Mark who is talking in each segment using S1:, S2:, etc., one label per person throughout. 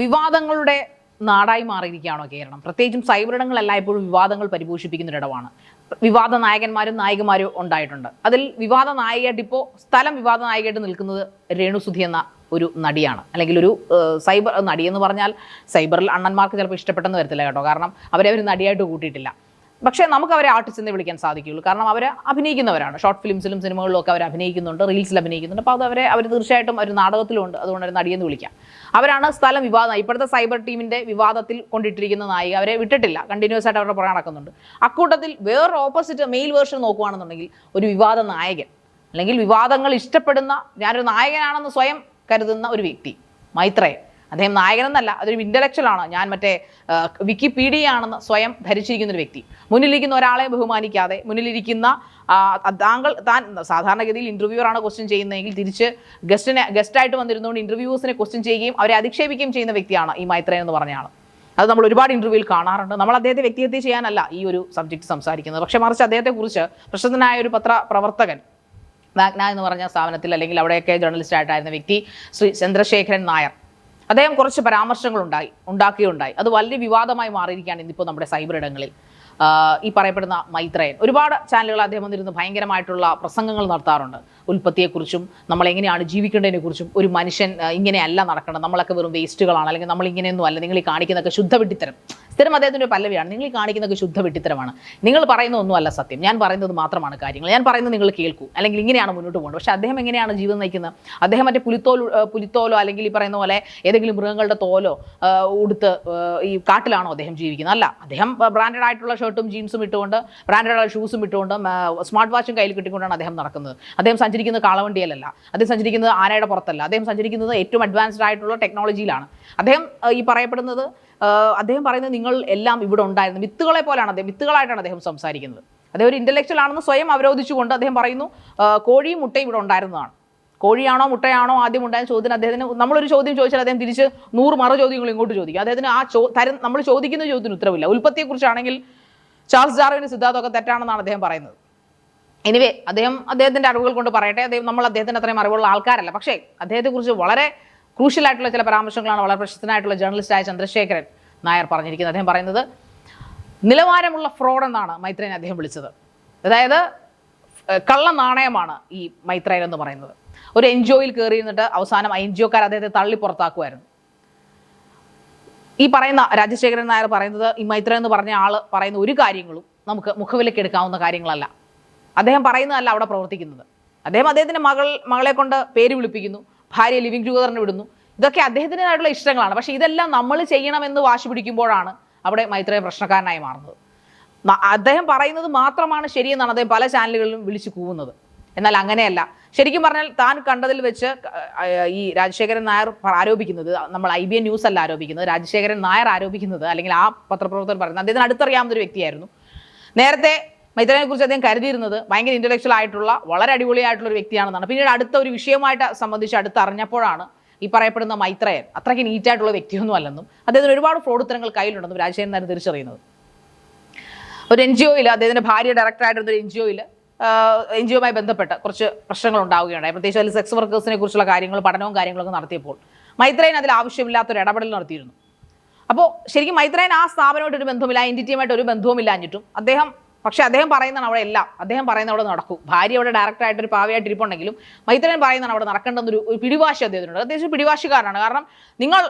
S1: വിവാദങ്ങളുടെ നാടായി മാറിയിരിക്കുകയാണോ കേരളം? പ്രത്യേകിച്ചും സൈബർ ഇടങ്ങളല്ല ഇപ്പോഴും വിവാദങ്ങൾ പരിപോഷിപ്പിക്കുന്ന ഒരിടമാണ് വിവാദ നായകന്മാരും നായികമാരും ഉണ്ടായിട്ടുണ്ട്. അതിൽ വിവാദ നായികയായിട്ട് ഇപ്പോൾ സ്ഥലം വിവാദ നായികയായിട്ട് നിൽക്കുന്നത് രേണുസുധി എന്ന ഒരു നടിയാണ്. അല്ലെങ്കിൽ ഒരു സൈബർ നടി എന്ന് പറഞ്ഞാൽ സൈബറിൽ അണ്ണന്മാർക്ക് ചിലപ്പോൾ ഇഷ്ടപ്പെട്ടെന്ന് വരത്തില്ല കേട്ടോ. കാരണം അവരെ അവർ നടിയായിട്ട് കൂട്ടിയിട്ടില്ല. പക്ഷേ നമുക്ക് അവരെ ആർട്ടിസ്റ്റ് എന്ന് വിളിക്കാൻ സാധിക്കുകയുള്ളൂ. കാരണം അവർ അഭിനയിക്കുന്നവരാണ്. ഷോർട്ട് ഫിലിംസിലും സിനിമകളിലും ഒക്കെ അവർ അഭിനയിക്കുന്നുണ്ട് റീൽസിൽ അഭിനയിക്കുന്നുണ്ട്. അപ്പോൾ അത് അവരെ അവർ തീർച്ചയായിട്ടും ഒരു നാടകത്തിലുണ്ട്. അതുകൊണ്ട് അവർ നടിയെന്ന് വിളിക്കാം. അവരാണ് സ്ഥലം വിവാദം. ഇപ്പോഴത്തെ സൈബർ ടീമിന്റെ വിവാദത്തിൽ കൊണ്ടിട്ടിരിക്കുന്ന നായിക അവരെ വിട്ടിട്ടില്ല. കണ്ടിന്യൂസ് ആയിട്ട് അവരുടെ പുറകെ നടക്കുന്നുണ്ട്. അക്കൂട്ടത്തിൽ വേറെ ഓപ്പോസിറ്റ് മെയിൽ വേർഷൻ നോക്കുകയാണെന്നുണ്ടെങ്കിൽ ഒരു വിവാദ നായകൻ അല്ലെങ്കിൽ വിവാദങ്ങൾ ഇഷ്ടപ്പെടുന്ന ഞാനൊരു നായകനാണെന്ന് സ്വയം കരുതുന്ന ഒരു വ്യക്തി മൈത്രേയൻ. അദ്ദേഹം നായകനെന്നല്ല അതൊരു ഇന്റലക്ച്വൽ ആണ്? ഞാൻ മറ്റേ വിക്കിപീഡിയ ആണെന്ന് സ്വയം ധരിച്ചിരിക്കുന്ന ഒരു വ്യക്തി. മുന്നിലിരിക്കുന്ന ഒരാളെ ബഹുമാനിക്കാതെ മുന്നിലിരിക്കുന്ന താങ്കൾ താൻ സാധാരണഗതിയിൽ ഇന്റർവ്യൂവറാണ് ക്വസ്റ്റ്യൻ ചെയ്യുന്നതെങ്കിൽ തിരിച്ച് ഗസ്റ്റിനെ ഗസ്റ്റായിട്ട് വന്നിരുന്നുകൊണ്ട് ഇന്റർവ്യൂസിനെ ക്വസ്റ്റ്യൻ ചെയ്യുകയും അവരെ അധിക്ഷേപിക്കുകയും ചെയ്യുന്ന വ്യക്തിയാണ് ഈ മൈത്രൻ എന്ന് പറഞ്ഞ ആൾ അത് നമ്മൾ ഒരുപാട് ഇന്റർവ്യൂവിൽ കാണാറുണ്ട്. നമ്മൾ അദ്ദേഹത്തെ വ്യക്തിഹത്യ ചെയ്യാനല്ല ഈ ഒരു സബ്ജക്റ്റ് സംസാരിക്കുന്നത്. പക്ഷേ മറിച്ച് അദ്ദേഹത്തെക്കുറിച്ച് പ്രശസ്തനായ ഒരു പത്ര പ്രവർത്തകൻ എന്ന് പറഞ്ഞ സ്ഥാപനത്തിൽ അല്ലെങ്കിൽ അവിടെയൊക്കെ ജേർണലിസ്റ്റ് ആയിട്ടായിരുന്ന വ്യക്തി ശ്രീ ചന്ദ്രശേഖരൻ നായർ. അദ്ദേഹം കുറച്ച് പരാമർശങ്ങൾ ഉണ്ടായി ഉണ്ടാക്കിയുണ്ടായി. അത് വലിയ വിവാദമായി മാറിയിരിക്കുകയാണ് ഇന്നിപ്പോൾ നമ്മുടെ സൈബർ ഇടങ്ങളിൽ. ഈ പറയപ്പെടുന്ന മൈത്രയൻ. ഒരുപാട് ചാനലുകൾ അദ്ദേഹം വന്നിരുന്ന് ഭയങ്കരമായിട്ടുള്ള പ്രസംഗങ്ങൾ നടത്താറുണ്ട്. ഉൽപ്പത്തിയെക്കുറിച്ചും നമ്മൾ എങ്ങനെയാണ് ജീവിക്കേണ്ടതിനെക്കുറിച്ചും ഒരു മനുഷ്യൻ ഇങ്ങനെയല്ല നടക്കേണ്ടത്. നമ്മളൊക്കെ വെറും വേസ്റ്റുകളാണ് അല്ലെങ്കിൽ നമ്മൾ ഇങ്ങനെയൊന്നും അല്ല. നിങ്ങൾ ഈ കാണിക്കുന്നതൊക്കെ ശുദ്ധ വിട്ടിത്തരം. സ്ഥിരം അദ്ദേഹത്തിന്റെ പല്ലവിയാണ്. നിങ്ങൾ കാണിക്കുന്നതൊക്കെ ശുദ്ധ വെട്ടിത്തരമാണ് നിങ്ങൾ പറയുന്ന ഒന്നുമല്ല സത്യം. ഞാൻ പറയുന്നത് മാത്രമാണ് കാര്യങ്ങൾ. ഞാൻ പറയുന്നത് നിങ്ങൾ കേൾക്കൂ. അല്ലെങ്കിൽ ഇങ്ങനെയാണ് മുന്നോട്ട് പോകുന്നത് പക്ഷേ അദ്ദേഹം എങ്ങനെയാണ് ജീവിതം നയിക്കുന്നത്? അദ്ദേഹം മറ്റേ പുലിത്തോൽ പുലിത്തോലോ അല്ലെങ്കിൽ ഈ പറയുന്ന പോലെ ഏതെങ്കിലും മൃഗങ്ങളുടെ തോലോ ഉടുത്ത് ഈ കാട്ടിലാണോ അദ്ദേഹം ജീവിക്കുന്നത്? അല്ല. അദ്ദേഹം ബ്രാൻഡഡ് ആയിട്ടുള്ള ഷർട്ടും ജീൻസും ഇട്ടുകൊണ്ട് ബ്രാൻഡഡ് ആയിട്ടുള്ള ഷൂസും ഇട്ടുകൊണ്ട് സ്മാർട്ട് വാച്ചും കയ്യിൽ കിട്ടിക്കൊണ്ടാണ് അദ്ദേഹം നടക്കുന്നത്. അദ്ദേഹം സഞ്ചരിക്കുന്നത് കാളവണ്ടിയിലല്ല. അദ്ദേഹം സഞ്ചരിക്കുന്നത് ആനയുടെ പുറത്തല്ല. അദ്ദേഹം സഞ്ചരിക്കുന്നത് ഏറ്റവും അഡ്വാൻസ്ഡ് ആയിട്ടുള്ള ടെക്നോളജിയിലാണ് അദ്ദേഹം ഈ പറയപ്പെടുന്നത് അദ്ദേഹം പറയുന്നത് നിങ്ങൾ എല്ലാം ഇവിടെ ഉണ്ടായിരുന്നു. വിത്തുകളെ പോലെയാണ് അദ്ദേഹം വിത്തുകളായിട്ടാണ് അദ്ദേഹം സംസാരിക്കുന്നത്. അദ്ദേഹം ഒരു ഇന്റലക്ച്വൽ ആണെന്ന് സ്വയം അവരോധിച്ചുകൊണ്ട് അദ്ദേഹം പറയുന്നു കോഴിയും മുട്ടയും ഇവിടെ ഉണ്ടായിരുന്നതാണ്. കോഴിയാണോ മുട്ടയാണോ ആദ്യം ഉണ്ടായ ചോദ്യത്തിന് അദ്ദേഹത്തിന് നമ്മളൊരു ചോദ്യം ചോദിച്ചാൽ അദ്ദേഹം തിരിച്ച് നൂറ് മറു ചോദ്യങ്ങൾ ഇങ്ങോട്ട് ചോദിക്കും. അദ്ദേഹത്തിന് ആ ചോ തരം നമ്മൾ ചോദിക്കുന്ന ചോദ്യത്തിന് ഉത്തരവില്ല. ഉൽപ്പത്തിയെക്കുറിച്ചാണെങ്കിൽ ചാൾസ് ഡാർവിന്റെ സിദ്ധാന്തമൊക്കെ തെറ്റാണെന്നാണ് അദ്ദേഹം പറയുന്നത്. എനിവേ അദ്ദേഹം അദ്ദേഹത്തിന്റെ അറിവുകൾ കൊണ്ട് പറയട്ടെ. അദ്ദേഹം നമ്മൾ അദ്ദേഹത്തിന് അത്രയും അറിവുള്ള ആൾക്കാരല്ല. പക്ഷേ അദ്ദേഹത്തെക്കുറിച്ച് വളരെ ക്രൂഷ്യൽ ആയിട്ടുള്ള ചില പരാമർശങ്ങളാണ് വളരെ പ്രശസ്തനായിട്ടുള്ള ജേർണലിസ്റ്റായ ചന്ദ്രശേഖരൻ നായർ പറഞ്ഞിരിക്കുന്നത്. അദ്ദേഹം പറയുന്നത് നിലവാരമുള്ള ഫ്രോഡ് എന്നാണ് മൈത്രേനെ അദ്ദേഹം വിളിച്ചത്. അതായത് കള്ള നാണയമാണ് ഈ മൈത്രേൻ എന്ന് പറയുന്നത്. ഒരു എൻ ജി ഒയിൽ കയറി ഇരുന്നിട്ട് അവസാനം എൻ ജി ഒക്കാർ അദ്ദേഹത്തെ തള്ളി പുറത്താക്കുമായിരുന്നു. ഈ പറയുന്ന രാജശേഖരൻ നായർ പറയുന്നത് ഈ മൈത്ര എന്ന് പറഞ്ഞ ആൾ പറയുന്ന ഒരു കാര്യങ്ങളും നമുക്ക് മുഖവിലേക്ക് എടുക്കാവുന്ന കാര്യങ്ങളല്ല. അദ്ദേഹം പറയുന്നതല്ല അവിടെ പ്രവർത്തിക്കുന്നത്. അദ്ദേഹം അദ്ദേഹത്തിന്റെ മകൾ മകളെ കൊണ്ട് പേര് വിളിപ്പിക്കുന്നു. ഭാര്യ ലിവിംഗ് ടുഗദറിന് വിടുന്നു. ഇതൊക്കെ അദ്ദേഹത്തിന്റെതായിട്ടുള്ള ഇഷ്ടങ്ങളാണ്. പക്ഷേ ഇതെല്ലാം നമ്മൾ ചെയ്യണമെന്ന് വാശി പിടിക്കുമ്പോഴാണ് അവിടെ മൈത്രേയ പ്രശ്നക്കാരനായി മാറുന്നത്. അദ്ദേഹം പറയുന്നത് മാത്രമാണ് ശരിയെന്നാണ് അദ്ദേഹം പല ചാനലുകളിലും വിളിച്ചു കൂവുന്നത്. എന്നാൽ അങ്ങനെയല്ല. ശരിക്കും പറഞ്ഞാൽ താൻ കണ്ടതിൽ വെച്ച് ഈ രാജശേഖരൻ നായർ ആരോപിക്കുന്നത് നമ്മൾ ഐ ബി എൻ ന്യൂസ് അല്ല ആരോപിക്കുന്നത് രാജശേഖരൻ നായർ ആരോപിക്കുന്നത് അല്ലെങ്കിൽ ആ പത്രപ്രവർത്തകർ പറയുന്നത് അദ്ദേഹത്തിന് അടുത്തറിയാവുന്ന ഒരു വ്യക്തിയായിരുന്നു. നേരത്തെ മൈത്രനെ കുറിച്ച് അദ്ദേഹം കരുതിയിരുന്നത് ഭയങ്കര ഇന്റലക്ച്വൽ ആയിട്ടുള്ള വളരെ അടിപൊളിയായിട്ടുള്ള ഒരു വ്യക്തിയാണെന്നാണ്. പിന്നീട് അടുത്ത ഒരു വിഷയമായിട്ട് സംബന്ധിച്ച് അടുത്ത് അറിഞ്ഞപ്പോഴാണ് ഈ പറയപ്പെടുന്ന മൈത്രയൻ അത്രയ്ക്ക് നീറ്റായിട്ടുള്ള വ്യക്തിയൊന്നും അല്ലെന്നും അദ്ദേഹത്തിന് ഒരുപാട് ഫ്രോഡ് ഉത്തരങ്ങൾ കയ്യിലുണ്ടെന്നും രാജശേഖരൻ നായർ തിരിച്ചറിയുന്നത്. ഒരു എൻ ജി ഒയിൽ അദ്ദേഹത്തിന്റെ ഭാര്യ ഡയറക്ടറായിട്ടിരുന്ന ഒരു എൻ ജി ഒയിൽ എൻ ജി ഒമായി ബന്ധപ്പെട്ട് കുറച്ച് പ്രശ്നങ്ങൾ ഉണ്ടാവുകയുണ്ടായി പ്രത്യേകിച്ച് അതിൽ സെക്സ് വർക്കേഴ്സിനെ കുറിച്ചുള്ള കാര്യങ്ങൾ പഠനവും കാര്യങ്ങളൊക്കെ നടത്തിയപ്പോൾ മൈത്രയൻ അതിൽ ആവശ്യമില്ലാത്ത ഒരു ഇടപെടൽ നടത്തിയിരുന്നു. അപ്പോൾ ശരിക്കും മൈത്രയൻ ആ സ്ഥാപനമായിട്ട് ഒരു ബന്ധവുമില്ല ആ ടിയുമായിട്ട് ഒരു ബന്ധവുമില്ലാഞ്ഞിട്ടും അദ്ദേഹം പക്ഷേ അദ്ദേഹം പറയുന്നതാണ് അവിടെ എല്ലാം. അദ്ദേഹം പറയുന്ന അവിടെ നടക്കും. ഭാര്യ അവിടെ ഡയറക്റ്റായിട്ട് ഒരു പാവയായിട്ട് ഇരിപ്പുണ്ടെങ്കിലും മൈത്രൻ പറയുന്നതാണ് അവിടെ നടക്കേണ്ടെന്നൊരു ഒരു പിടിവാശി അദ്ദേഹത്തിനുണ്ട്. അദ്ദേഹം പിടിവാശിക്കാരനാണ്. കാരണം നിങ്ങൾ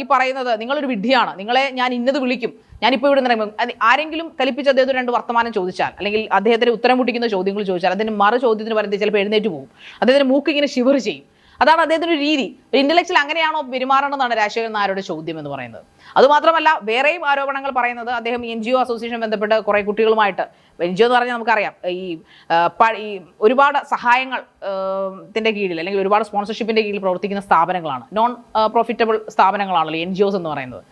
S1: ഈ പറയുന്നത് നിങ്ങളൊരു വിഡ്ഢിയാണ്. നിങ്ങളെ ഞാൻ ഇന്നത് വിളിക്കും. ഞാനിപ്പോൾ ഇവിടെ നിന്ന് ആരെങ്കിലും കലിപ്പിച്ച് അദ്ദേഹത്തിന് രണ്ട് വർത്തമാനം ചോദിച്ചാൽ അല്ലെങ്കിൽ അദ്ദേഹത്തിന് ഉത്തരം മുട്ടിക്കുന്ന ചോദ്യങ്ങൾ ചോദിച്ചാൽ അതിന് മറു ചോദ്യത്തിന് പറയുന്നത് ചിലപ്പോൾ എഴുന്നേറ്റ് പോകും. അദ്ദേഹത്തിന് മൂക്ക് ഇങ്ങനെ ഷിവർ ചെയ്യും. അതാണ് അദ്ദേഹത്തിന്റെ ഒരു രീതി. ഒരു ഇന്റലക്ച്വൽ അങ്ങനെയാണോ പെരുമാറണമെന്നാണ് രാജശേഖരൻ നായരുടെ ചോദ്യം എന്ന് പറയുന്നത്. അതുമാത്രമല്ല വേറെയും ആരോപണങ്ങൾ പറയുന്നത് അദ്ദേഹം എൻ ജി ഒ അസോസിയേഷൻ ബന്ധപ്പെട്ട് കുറേ കുട്ടികളുമായിട്ട് എൻ ജി ഒ എന്ന് പറഞ്ഞാൽ നമുക്കറിയാം ഈ ഈ ഒരുപാട് സഹായങ്ങൾ ത്തിന്റെ കീഴിൽ അല്ലെങ്കിൽ ഒരുപാട് സ്പോൺസർഷിപ്പിന്റെ കീഴിൽ പ്രവർത്തിക്കുന്ന സ്ഥാപനങ്ങളാണ്. നോൺ പ്രോഫിറ്റബിൾ സ്ഥാപനങ്ങളാണല്ലോ എൻ ജി ഒസ് എന്ന് പറയുന്നത്.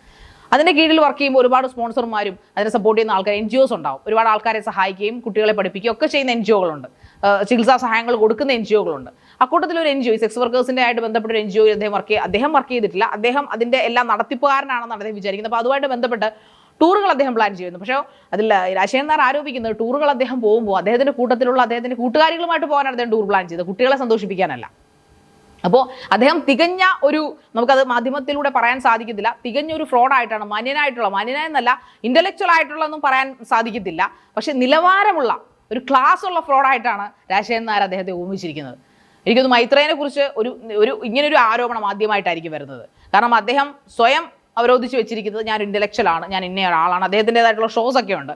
S1: അതിന്റെ കീഴിൽ വർക്ക് ചെയ്യുമ്പോൾ ഒരുപാട് സ്പോൺസർമാരും അതിനെ സപ്പോർട്ട് ചെയ്യുന്ന ആൾക്കാർ എൻ ജി ഒസ് ഉണ്ടാവും. ഒരുപാട് ആൾക്കാരെ സഹായിക്കുകയും കുട്ടികളെ പഠിപ്പിക്കുകയും ഒക്കെ ചെയ്യുന്ന എൻ ജി ഒകളുണ്ട്. ചികിത്സാ സഹായങ്ങൾ കൊടുക്കുന്ന എൻ ജി ഒകളുണ്ട്. അക്കൂട്ടത്തിൽ ഒരു എൻ ജി ഒ സെക്സ് വർക്കേഴ്സിന്റെ ആയിട്ട് ബന്ധപ്പെട്ട ഒരു എൻ ജി ഒ അദ്ദേഹം വർക്ക് അദ്ദേഹം വർക്ക് ചെയ്തിട്ടില്ല. അദ്ദേഹം അതിന്റെ എല്ലാം നടത്തിപ്പുകാരനാണെന്നാണ് അദ്ദേഹം വിചാരിക്കുന്നത്. അപ്പോൾ അതുമായിട്ട് ബന്ധപ്പെട്ട് ടൂറുകൾ അദ്ദേഹം പ്ലാൻ ചെയ്യുന്നു. പക്ഷേ അതിൽ രാജശേഖരൻ നായർ ആരോപിക്കുന്നത് ടൂറുകൾ അദ്ദേഹം പോകുമ്പോൾ അദ്ദേഹത്തിന്റെ കൂട്ടത്തിലുള്ള അദ്ദേഹത്തിന്റെ കൂട്ടുകാരികളുമായിട്ട് പോകാനാണ് അദ്ദേഹം ടൂർ പ്ലാൻ ചെയ്തത്. കുട്ടികളെ സന്തോഷിപ്പിക്കാനല്ല. അപ്പോൾ അദ്ദേഹം തികഞ്ഞ ഒരു നമുക്കത് മാധ്യമത്തിലൂടെ പറയാൻ സാധിക്കത്തില്ല. തികഞ്ഞ ഒരു ഫ്രോഡായിട്ടാണ് മാന്യനായിട്ടുള്ള മാന്യനായെന്നല്ല ഇന്റലക്ച്വൽ ആയിട്ടുള്ളതൊന്നും പറയാൻ സാധിക്കത്തില്ല. പക്ഷെ നിലവാരമുള്ള ഒരു ക്ലാസ് ഉള്ള ഫ്രോഡായിട്ടാണ് രാജശേഖരൻ നായർ അദ്ദേഹത്തെ ഊഹിച്ചിരിക്കുന്നത്. എനിക്കൊന്ന് മൈത്രേനെ കുറിച്ച് ഒരു ഒരു ഇങ്ങനൊരു ആരോപണം ആദ്യമായിട്ടായിരിക്കും വരുന്നത്. കാരണം അദ്ദേഹം സ്വയം അവരോധിച്ച് വെച്ചിരിക്കുന്നത് ഞാൻ ഇന്റലക്ച്വലാണ് ഞാൻ ഇന്ന ഒരാളാണ് അദ്ദേഹത്തിന്റെതായിട്ടുള്ള ഷോസ് ഒക്കെ ഉണ്ട്.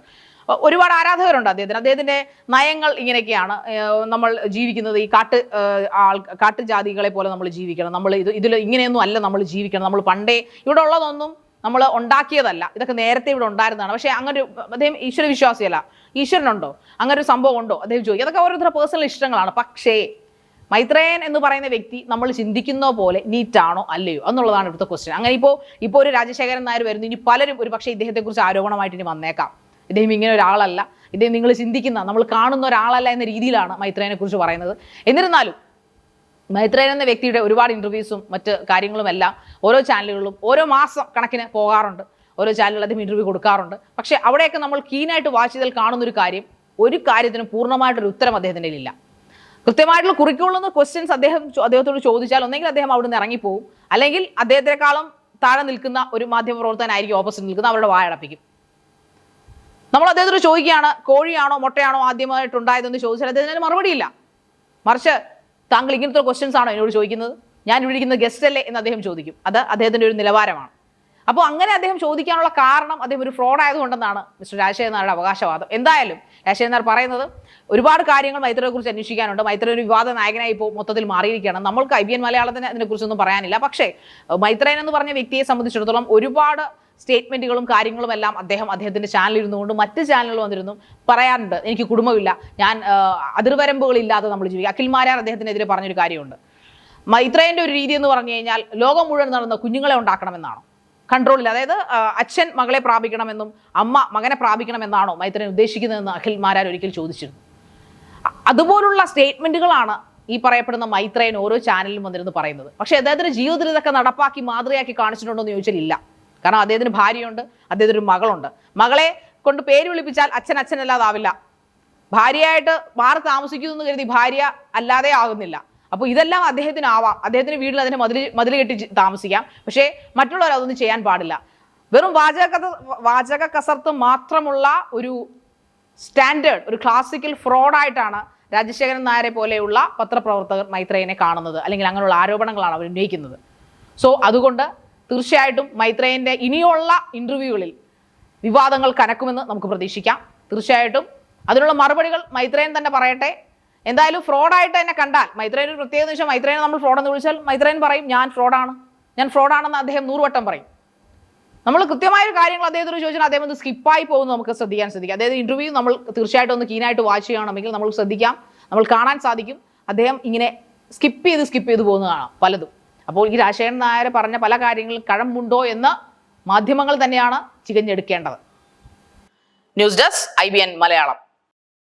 S1: ഒരുപാട് ആരാധകരുണ്ട് അദ്ദേഹത്തിന്. അദ്ദേഹത്തിന്റെ നയങ്ങൾ ഇങ്ങനെയൊക്കെയാണ്. നമ്മൾ ജീവിക്കുന്നത് ഈ കാട്ട് ആൾ കാട്ടുജാതികളെ പോലെ നമ്മൾ ജീവിക്കണം. നമ്മൾ ഇത് ഇതിൽ ഇങ്ങനെയൊന്നും അല്ല നമ്മൾ ജീവിക്കണം. നമ്മൾ പണ്ടേ ഇവിടെ ഉള്ളതൊന്നും നമ്മൾ ഉണ്ടാക്കിയതല്ല. ഇതൊക്കെ നേരത്തെ ഇവിടെ ഉണ്ടായിരുന്നതാണ്. പക്ഷേ അങ്ങനെ ഒരു അദ്ദേഹം ഈശ്വര വിശ്വാസിയല്ല ഈശ്വരനുണ്ടോ? അങ്ങനെ ഒരു സംഭവം ഉണ്ടോ? അദ്ദേഹം ചോദിക്കും. അതൊക്കെ ഓരോരുത്തരുടെ പേഴ്സണൽ ഇഷ്ടങ്ങളാണ്. പക്ഷേ മൈത്രേയൻ എന്ന് പറയുന്ന വ്യക്തി നമ്മൾ ചിന്തിക്കുന്ന പോലെ നീറ്റാണോ അല്ലയോ എന്നുള്ളതാണ് ഇവിടുത്തെ ക്വസ്റ്റ്യൻ അങ്ങനെ ഇപ്പോൾ ഇപ്പോൾ ഒരു രാജശേഖരൻ നായർ വരുന്നു. ഇനി പലരും ഒരു പക്ഷേ ഇദ്ദേഹത്തെക്കുറിച്ച് ആരോപണമായിട്ട് ഇനി വന്നേക്കാം. ഇദ്ദേഹം ഇങ്ങനെ ഒരാളല്ല. ഇദ്ദേഹം നിങ്ങൾ ചിന്തിക്കുന്ന നമ്മൾ കാണുന്ന ഒരാളല്ല എന്ന രീതിയിലാണ് മൈത്രേനെ കുറിച്ച് പറയുന്നത്. എന്നിരുന്നാലും മൈത്രേയൻ എന്ന വ്യക്തിയുടെ ഒരുപാട് ഇന്റർവ്യൂസും മറ്റ് കാര്യങ്ങളുമെല്ലാം ഓരോ ചാനലുകളിലും ഓരോ മാസം കണക്കിന് പോകാറുണ്ട്. ഓരോ ചാനലുകൾ അദ്ദേഹം ഇന്റർവ്യൂ കൊടുക്കാറുണ്ട്. പക്ഷേ അവിടെയൊക്കെ നമ്മൾ കീനായിട്ട് വാച്ച് ചെയ്താൽ കാണുന്നൊരു കാര്യം ഒരു കാര്യത്തിനും പൂർണമായിട്ടൊരു ഉത്തരം അദ്ദേഹത്തിന്റെ കയ്യിലില്ല. കൃത്യമായിട്ടുള്ള കുറിക്കുള്ളുന്ന ക്വസ്റ്റ്യൻസ് അദ്ദേഹം അദ്ദേഹത്തോട് ചോദിച്ചാൽ ഒന്നെങ്കിൽ അദ്ദേഹം അവിടെ നിന്ന് ഇറങ്ങിപ്പോവും. അല്ലെങ്കിൽ അദ്ദേഹത്തെക്കാളും താഴെ നിൽക്കുന്ന ഒരു മാധ്യമ മാധ്യമപ്രവർത്തകനായിരിക്കും ഓപ്പോസിറ്റ് നിൽക്കുന്ന അവരുടെ വായടപ്പിക്കും നമ്മൾ അദ്ദേഹത്തോട് ചോദിക്കുകയാണ് കോഴിയാണോ മുട്ടയാണോ ആദ്യമായിട്ട് ഉണ്ടായതെന്ന് ചോദിച്ചാൽ അദ്ദേഹത്തിന് മറുപടിയില്ല. മറിച്ച് താങ്കൾ ഇങ്ങനത്തെ ക്വസ്റ്റ്യൻസ് ആണോ എന്നോട് ചോദിക്കുന്നത്? ഞാൻ ഇവിടെ ഇരിക്കുന്ന ഗസ്റ്റ് അല്ലേ എന്ന് അദ്ദേഹം ചോദിക്കും. അത് അദ്ദേഹത്തിന്റെ ഒരു നിലവാരമാണ്. അപ്പോൾ അങ്ങനെ അദ്ദേഹം ചോദിക്കാനുള്ള കാരണം അദ്ദേഹം ഒരു ഫ്രോഡ് ആയതുകൊണ്ടെന്നാണ് മിസ്റ്റർ രാജശേഖരൻ നായരുടെ അവകാശവാദം. എന്തായാലും രാജശേഖരൻ നായർ പറയുന്നത് ഒരുപാട് കാര്യങ്ങൾ മൈത്രയെക്കുറിച്ച് അന്വേഷിക്കാനുണ്ട്. മൈത്ര ഒരു വിവാദ നായകനായി ഇപ്പോൾ മൊത്തത്തിൽ മാറിയിരിക്കുകയാണ്. നമ്മൾക്ക് ഐ ബി എൻ മലയാളത്തിന് അതിനെക്കുറിച്ചൊന്നും പറയാനില്ല. പക്ഷേ മൈത്രേൻ എന്ന് പറഞ്ഞ വ്യക്തിയെ സംബന്ധിച്ചിടത്തോളം ഒരുപാട് സ്റ്റേറ്റ്മെന്റുകളും കാര്യങ്ങളും എല്ലാം അദ്ദേഹം അദ്ദേഹത്തിന്റെ ചാനലിൽ ഇരുന്നുകൊണ്ട് മറ്റ് ചാനലുകൾ വന്നിരുന്നു പറയാറുണ്ട് എനിക്ക് കുടുംബമില്ല. ഞാൻ അതിർവരമ്പുകളില്ലാതെ നമ്മൾ ജീവിക്കുക. അഖിൽമാരാർ അദ്ദേഹത്തിനെതിരെ പറഞ്ഞൊരു കാര്യമുണ്ട്. മൈത്രേന്റെ ഒരു രീതി എന്ന് പറഞ്ഞു കഴിഞ്ഞാൽ ലോകം മുഴുവൻ നടന്ന കുഞ്ഞുങ്ങളെ ഉണ്ടാക്കണമെന്നാണ്. കൺട്രോളിൽ അതായത് അച്ഛൻ മകളെ പ്രാപിക്കണമെന്നും അമ്മ മകനെ പ്രാപിക്കണമെന്നാണോ മൈത്രൻ ഉദ്ദേശിക്കുന്നതെന്ന് അഖിൽ മാരാർ ഒരിക്കൽ ചോദിച്ചിരുന്നു. അതുപോലുള്ള സ്റ്റേറ്റ്മെന്റുകളാണ് ഈ പറയപ്പെടുന്ന മൈത്രയൻ ഓരോ ചാനലിലും വന്നിരുന്ന് പറയുന്നത്. പക്ഷേ അദ്ദേഹത്തിന്റെ ജീവിതത്തിൽ ഇതൊക്കെ നടപ്പാക്കി മാതൃകയാക്കി കാണിച്ചിട്ടുണ്ടോ എന്ന് ചോദിച്ചാൽ ഇല്ല കാരണം അദ്ദേഹത്തിന് ഭാര്യയുണ്ട് അദ്ദേഹത്തിന് ഒരു മകളുണ്ട്. മകളെ കൊണ്ട് പേര് വിളിപ്പിച്ചാൽ അച്ഛൻ അച്ഛനല്ലാതാവില്ല. ഭാര്യയായിട്ട് മാറി താമസിക്കുന്നു എന്ന് കരുതി ഭാര്യ അല്ലാതെ ആകുന്നില്ല. അപ്പോൾ ഇതെല്ലാം അദ്ദേഹത്തിന് ആവാം അദ്ദേഹത്തിന് വീട്ടിൽ അതിന് മതിൽ മതിൽ കെട്ടി താമസിക്കാം. പക്ഷേ മറ്റുള്ളവർ അതൊന്നും ചെയ്യാൻ പാടില്ല. വെറും വാചക വാചക കസർത്ത് മാത്രമുള്ള ഒരു സ്റ്റാൻഡേർഡ് ഒരു ക്ലാസിക്കൽ ഫ്രോഡായിട്ടാണ് രാജശേഖരൻ നായരെ പോലെയുള്ള പത്രപ്രവർത്തകർ മൈത്രേയനെ കാണുന്നത്. അല്ലെങ്കിൽ അങ്ങനെയുള്ള ആരോപണങ്ങളാണ് അവർ ഉന്നയിക്കുന്നത്. സോ അതുകൊണ്ട് തീർച്ചയായിട്ടും മൈത്രേയന്റെ ഇനിയുള്ള ഇന്റർവ്യൂകളിൽ വിവാദങ്ങൾ കനക്കുമെന്ന് നമുക്ക് പ്രതീക്ഷിക്കാം. തീർച്ചയായിട്ടും അതിനുള്ള മറുപടികൾ മൈത്രേയൻ തന്നെ പറയട്ടെ. എന്തായാലും ഫ്രോഡായിട്ട് എന്നെ കണ്ടാൽ ഒരു പ്രത്യേകത വെച്ചാൽ മൈത്രേയനെ നമ്മൾ ഫ്രോഡെന്ന് വിളിച്ചാൽ മൈത്രേൻ പറയും ഞാൻ ഫ്രോഡാണ്. ഞാൻ ഫ്രോഡാണെന്ന് അദ്ദേഹം നൂറുവട്ടം പറയും. നമ്മൾ കൃത്യമായ കാര്യങ്ങൾ അദ്ദേഹത്തോട് ചോദിച്ചാൽ അദ്ദേഹം ഒന്ന് സ്കിപ്പായി പോകുന്നത് നമുക്ക് ശ്രദ്ധിക്കാൻ ശ്രദ്ധിക്കാം. അതായത് ഇന്റർവ്യൂ നമ്മൾ തീർച്ചയായിട്ടും ഒന്ന് കീനായിട്ട് വാച്ച് ചെയ്യണമെങ്കിൽ നമ്മൾ ശ്രദ്ധിക്കാം നമ്മൾ കാണാൻ സാധിക്കും. അദ്ദേഹം ഇങ്ങനെ സ്കിപ്പ് ചെയ്ത് സ്കിപ്പ് ചെയ്ത് കാണാം. പലതും. അപ്പോൾ ഈ രാജശേഖരൻ നായർ പറഞ്ഞ പല കാര്യങ്ങളും കഴമ്പുണ്ടോ എന്ന് മാധ്യമങ്ങൾ തന്നെയാണ് ചികഞ്ഞെടുക്കേണ്ടത്. News desk I Malayalam.